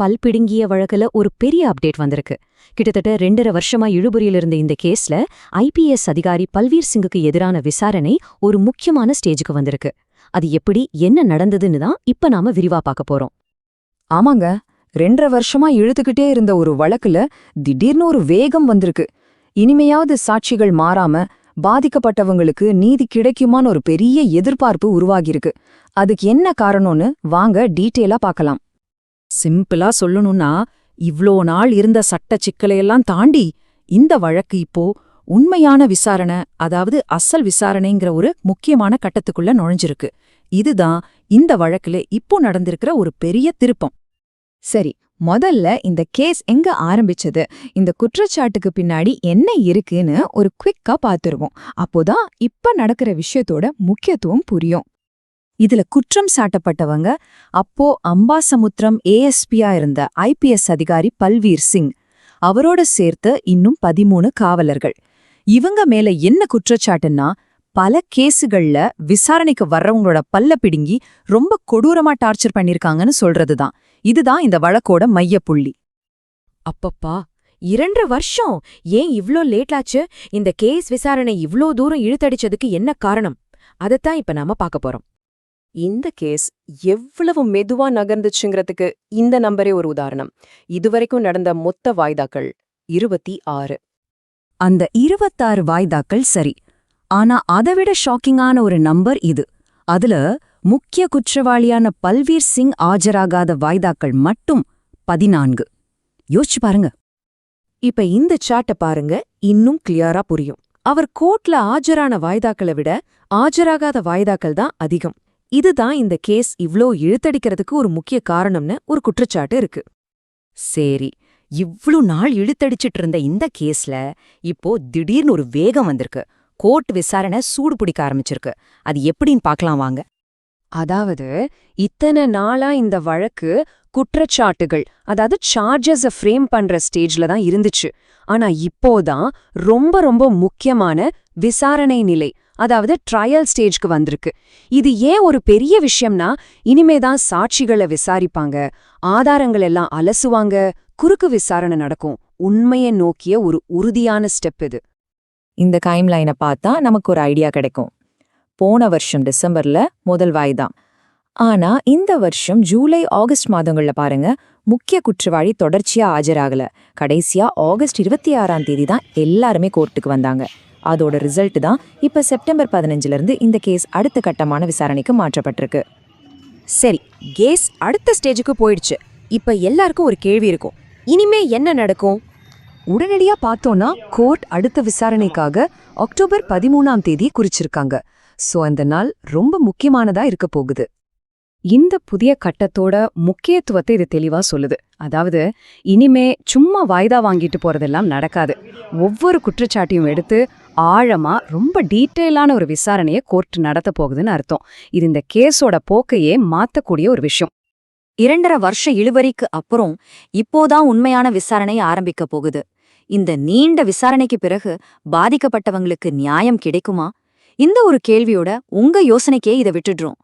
பல் பிடுங்கிய வழக்குல ஒரு பெரிய அப்டேட் வந்திருக்கு. கிட்டத்தட்ட ரெண்டரை வருஷமா இழுபறியில் இருந்த இந்த கேஸ்ல ஐபிஎஸ் அதிகாரி பல்வீர் சிங்குக்கு எதிரான விசாரணை ஒரு முக்கியமான ஸ்டேஜுக்கு வந்திருக்கு. அது எப்படி என்ன நடந்ததுன்னு தான் இப்ப நாம விரிவா பார்க்க போறோம். ஆமாங்க ரெண்டரை வருஷமா இழுத்துக்கிட்டே இருந்த ஒரு வழக்குல திடீர்னு ஒரு வேகம் வந்திருக்கு. இனிமையாவது சாட்சிகள் மாறாம பாதிக்கப்பட்டவங்களுக்கு நீதி கிடைக்குமான்னு ஒரு பெரிய எதிர்பார்ப்பு உருவாகியிருக்கு. அதுக்கு என்ன காரணம்னு வாங்க டீட்டெயிலா பார்க்கலாம். சிம்பிளா சொல்லணும்னா இவ்ளோ நாள் இருந்த சட்ட சிக்கலையெல்லாம் தாண்டி இந்த வழக்கு இப்போ உண்மையான விசாரணை அதாவது அசல் விசாரணைங்கிற ஒரு முக்கியமான கட்டத்துக்குள்ள நுழைஞ்சிருக்கு. இதுதான் இந்த வழக்குல இப்போ நடந்திருக்கிற ஒரு பெரிய திருப்பம். சரி முதல்ல இந்த கேஸ் எங்க ஆரம்பிச்சது? இந்த குற்றச்சாட்டுக்கு பின்னாடி என்ன இருக்குன்னு ஒரு குவிக்கா பார்த்துருவோம் அப்போதான் இப்ப நடக்கிற விஷயத்தோட முக்கியத்துவம் புரியும். இதுல குற்றம் சாட்டப்பட்டவங்க அப்போ அம்பாசமுத்திரம் ஏஎஸ்பியா இருந்த ஐபிஎஸ் அதிகாரி பல்வீர் சிங். அவரோட சேர்த்து இன்னும் பதிமூணு காவலர்கள். இவங்க மேல என்ன குற்றச்சாட்டுன்னா பல கேஸுகள்ல விசாரணைக்கு வர்றவங்களோட பல்ல பிடுங்கி ரொம்ப கொடூரமா டார்ச்சர் பண்ணிருக்காங்கன்னு சொல்றதுதான். இதுதான் இந்த வழக்கோட மையப்புள்ளி. அப்பப்பா இரண்டரை வருஷம்! ஏன் இவ்ளோ லேட்டாச்சு? இந்த கேஸ் விசாரணை இவ்ளோ தூரம் இழுத்தடிச்சதுக்கு என்ன காரணம்? அதைத்தான் இப்ப நாம பார்க்க போறோம். இந்த கேஸ் எவ்வளவு மெதுவா நகர்ந்துச்சுங்கிறதுக்கு இந்த நம்பரே ஒரு உதாரணம். இதுவரைக்கும் நடந்த மொத்த வாய்தாக்கள் இருபத்தி ஆறு. அந்த இருபத்தாறு வாய்தாக்கள் சரி. ஆனா அதைவிட ஷாக்கிங்கான ஒரு நம்பர் இது. அதுல முக்கிய குற்றவாளியான பல்வீர் சிங் ஆஜராகாத வாய்தாக்கள் மட்டும் பதினான்கு. யோசிச்சு பாருங்க. இப்ப இந்த சார்ட்ட பாருங்க இன்னும் கிளியரா புரியும். அவர் கோர்ட்ல ஆஜரான வாய்தாக்களை விட ஆஜராகாத வாய்தாக்கள் தான் அதிகம். இதுதான் இந்த கேஸ் இவ்ளோ இழுத்தடிக்கிறதுக்கு ஒரு முக்கிய காரணம்னு ஒரு குற்றச்சாட்டு இருக்கு. சரி இவ்ளோ நாள் இழுத்தடிச்சிட்டு இருந்த இந்த கேஸ்ல இப்போ திடீர்னு ஒரு வேகம் வந்திருக்கு. கோர்ட் விசாரணை சூடு பிடிக்க ஆரம்பிச்சிருக்கு. அது எப்படின்னு பார்க்கலாம் வாங்க. அதாவது இத்தனை நாளா இந்த வழக்கு குற்றச்சாட்டுகள் அதாவது சார்ஜஸ ஃப்ரேம் பண்ற ஸ்டேஜ்ல தான் இருந்துச்சு. ஆனா இப்போதான் ரொம்ப ரொம்ப முக்கியமான விசாரணை நிலை. அதாவது ட்ரையல் ஸ்டேஜ்க்கு வந்திருக்கு. இது ஏன் ஒரு பெரிய விஷயம்னா இனிமே தான் சாட்சிகளை விசாரிப்பாங்க. ஆதாரங்கள் எல்லாம் அலசுவாங்க. குறுக்கு விசாரணை நடக்கும். உண்மையை நோக்கிய ஒரு உறுதியான ஸ்டெப் இது. இந்த டைம் லைனை பார்த்தா நமக்கு ஒரு ஐடியா கிடைக்கும். போன வருஷம் டிசம்பர்ல முதல் வாய்தான் ஆனா இந்த வருஷம் ஜூலை ஆகஸ்ட் மாதங்கள்ல பாருங்க முக்கிய குற்றவாளி தொடர்ச்சியா ஆஜராகல. கடைசியா ஆகஸ்ட் இருபத்தி ஆறாம் தேதி தான் எல்லாருமே கோர்ட்டுக்கு வந்தாங்க. அதோட ரிசல்ட் தான் இப்ப செப்டம்பர் பதினஞ்சுல இருந்து இந்த கேஸ் அடுத்த கட்டமான விசாரணைக்கு மாற்றப்பட்டிருக்கு. சரி கேஸ் அடுத்த ஸ்டேஜுக்கு போயிடுச்சு. இப்ப எல்லாருக்கும் ஒரு கேள்வி இருக்கும். இனிமே என்ன நடக்கும்? உடனடியா பார்த்தோன்னா கோர்ட் அடுத்த விசாரணைக்காக அக்டோபர் பதிமூணாம் தேதி குறிச்சிருக்காங்க. சோ அந்த நாள் ரொம்ப முக்கியமானதா இருக்க போகுது. இந்த புதிய கட்டத்தோட முக்கியத்துவத்தை இது தெளிவா சொல்லுது. அதாவது இனிமே சும்மா வாய்தா வாங்கிட்டு போறதெல்லாம் நடக்காது. ஒவ்வொரு குற்றச்சாட்டையும் எடுத்து ஆழமா ரொம்ப டீட்டெயிலான ஒரு விசாரணையை கோர்ட் நடத்த போகுதுன்னு அர்த்தம். இது இந்த கேஸோட போக்கையே மாத்தக்கூடிய ஒரு விஷயம். இரண்டரை வருஷ இழுவரிக்கு அப்புறம் இப்போதான் உண்மையான விசாரணை ஆரம்பிக்க போகுது. இந்த நீண்ட விசாரணைக்கு பிறகு பாதிக்கப்பட்டவங்களுக்கு நியாயம் கிடைக்குமா? இந்த ஒரு கேள்வியோட உங்க யோசனைக்கே இதை விட்டுடுறோம்.